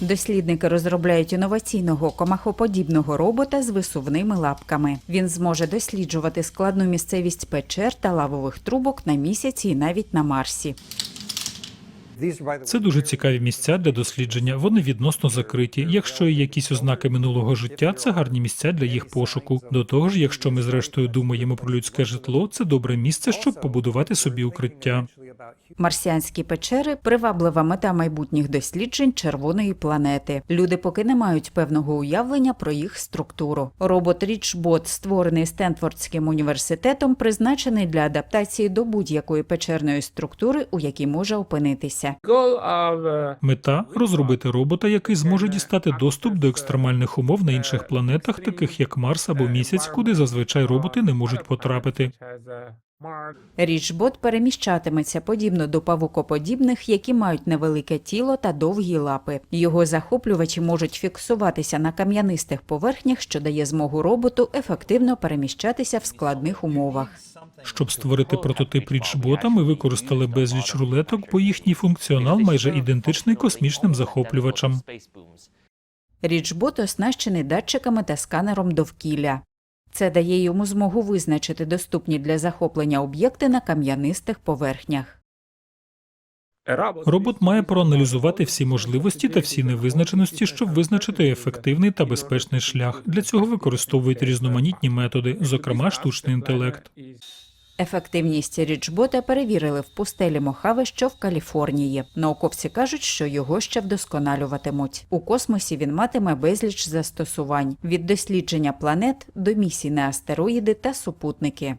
Дослідники розробляють інноваційного комахоподібного робота з висувними лапками. Він зможе досліджувати складну місцевість печер та лавових трубок на місяці і навіть на Марсі. Це дуже цікаві місця для дослідження. Вони відносно закриті. Якщо є якісь ознаки минулого життя, це гарні місця для їх пошуку. До того ж, якщо ми зрештою думаємо про людське житло, це добре місце, щоб побудувати собі укриття. Марсіанські печери приваблива мета майбутніх досліджень червоної планети. Люди поки не мають певного уявлення про їх структуру. Робот Річбот, створений Стенфордським університетом, призначений для адаптації до будь-якої печерної структури, у якій може опинитися. uh, Мета розробити робота, який зможе дістати доступ до екстремальних умов на інших планетах, таких як Марс або місяць, куди зазвичай роботи не можуть потрапити. Річбот переміщатиметься подібно до павукоподібних, які мають невелике тіло та довгі лапи. Його захоплювачі можуть фіксуватися на кам'янистих поверхнях, що дає змогу роботу ефективно переміщатися в складних умовах. Щоб створити прототип річбота, ми використали безліч рулеток, бо їхній функціонал майже ідентичний космічним захоплювачам. Річбот оснащений датчиками та сканером довкілля. Це дає йому змогу визначити доступні для захоплення об'єкти на кам'янистих поверхнях. Робот має проаналізувати всі можливості та всі невизначеності, щоб визначити ефективний та безпечний шлях. Для цього використовують різноманітні методи, зокрема штучний інтелект. Ефективність річбота перевірили в пустелі Мохаве, що в Каліфорнії. Науковці кажуть, що його ще вдосконалюватимуть. У космосі він матиме безліч застосувань від дослідження планет до місій на астероїди та супутники.